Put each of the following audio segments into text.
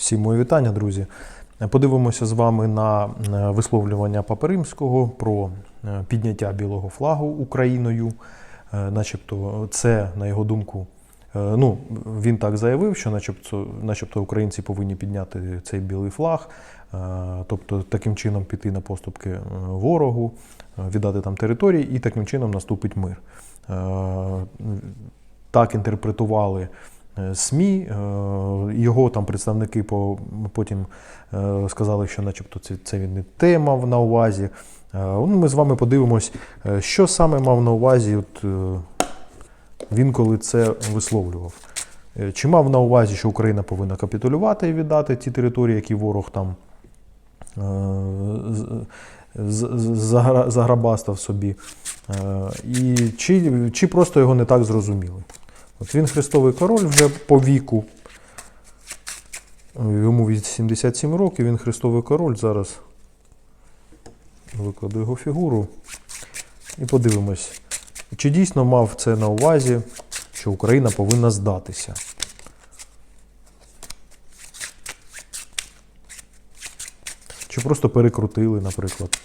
Всім мої вітання, друзі. Подивимося з вами на е, висловлювання Папи Римського про е, підняття білого флагу Україною. Е, Начебто, це, на його думку, ну, він так заявив, що начебто, начебто українці повинні підняти цей білий флаг, тобто таким чином піти на поступки ворогу, віддати там території, і таким чином наступить мир. Так інтерпретували СМІ. е, Його там представники по, потім е, сказали, що начебто це, він не те мав на увазі. Е, Ну, ми з вами подивимось, е, що саме мав на увазі от, е, він, коли це висловлював. Е, Чи мав на увазі, що Україна повинна капітулювати і віддати ті території, які ворог там е, заграбастав собі, Е, і чи, чи просто його не так зрозуміли. От він Христовий король вже по віку. Йому 87 років, він Христовий король. Зараз викладу його фігуру і подивимось, чи дійсно мав це на увазі, що Україна повинна здатися. Чи просто перекрутили, наприклад.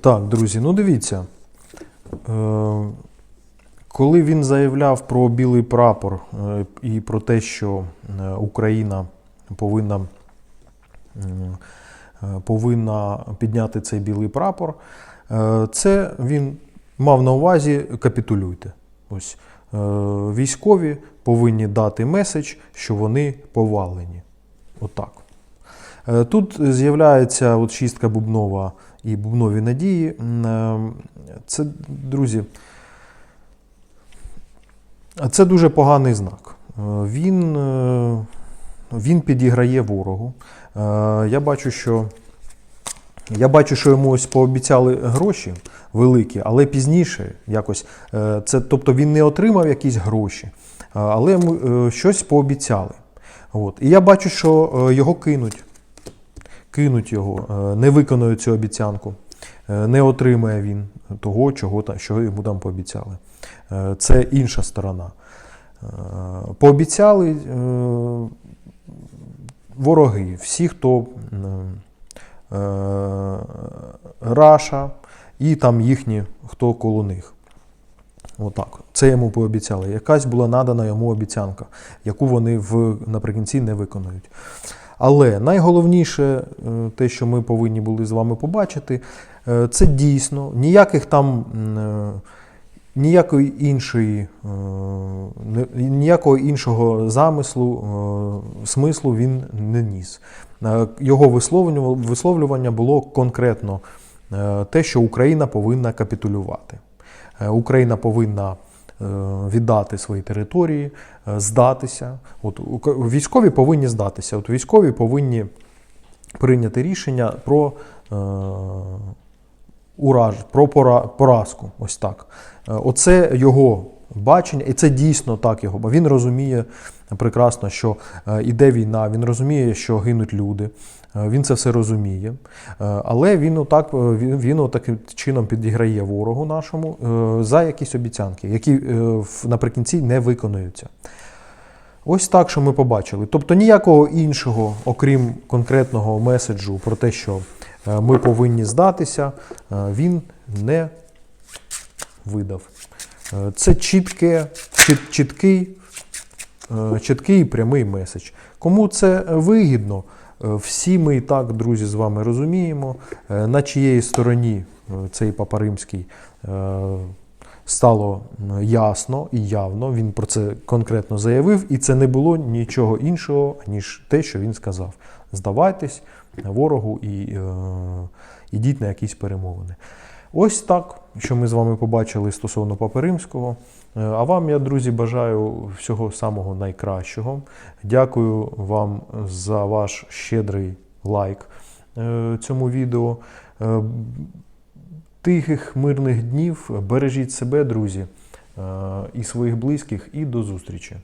Так, друзі, ну дивіться. Е, коли він заявляв про білий прапор е, і про те, що е, Україна повинна, повинна підняти цей білий прапор, це він мав на увазі капітулюйте. Ось військові повинні дати меседж, що вони повалені. Отак. Тут з'являється от шістка бубнова і бубнові надії. Е, Це, друзі, це дуже поганий знак. Е, Він, е, він підіграє ворогу. Я бачу, що. Я бачу, що йому ось пообіцяли гроші великі, але пізніше якось. Це, тобто він не отримав якісь гроші, але йому щось пообіцяли. От. І я бачу, що його кинуть. Кинуть його, е, не виконують цю обіцянку. Е, Не отримає він того, чого, що йому там пообіцяли. Е, Це інша сторона. Пообіцяли вороги, всі, хто Раша і там їхні, хто коло них. Отак. Це йому пообіцяли. Якась була надана йому обіцянка, яку вони в, наприкінці не виконують. Але найголовніше, е, те, що ми повинні були з вами побачити, е, це дійсно ніяких там. е, Ніякої іншої, ніякого іншого замислу, смислу він не ніс. Його висловлювання, було конкретно те, що Україна повинна капітулювати. Україна повинна віддати свої території, е, здатися. От військові повинні здатися. От військові повинні прийняти рішення про е, ураж, про пора, поразку. Ось так. Е, Оце його бачення, і це дійсно так його. Бо він розуміє прекрасно, що е, іде війна, він розуміє, що гинуть люди. Е, Він це все розуміє. Е, Але він отак, е, він, він таким чином підіграє ворогу нашому за якісь обіцянки, які наприкінці не виконуються. Ось так, що ми побачили. Тобто ніякого іншого, окрім конкретного меседжу про те, що ми повинні здатися, він не видав. Це чітке, чіт- чіткий, чіткий і прямий меседж. Кому це вигідно, всі ми і так, друзі, з вами розуміємо, е, на чиєї стороні е, цей Папа Римський е, стало ясно і явно. Він про це конкретно заявив, і це не було нічого іншого, ніж те, що він сказав. Здавайтесь ворогу і ідіть на якісь перемовини. Ось так, що ми з вами побачили стосовно Папи Римського. Е, А вам я, друзі, бажаю всього самого найкращого. Дякую вам за ваш щедрий лайк е, цьому відео. Е, Тихих мирних днів. Бережіть себе, друзі, і своїх близьких, і до зустрічі.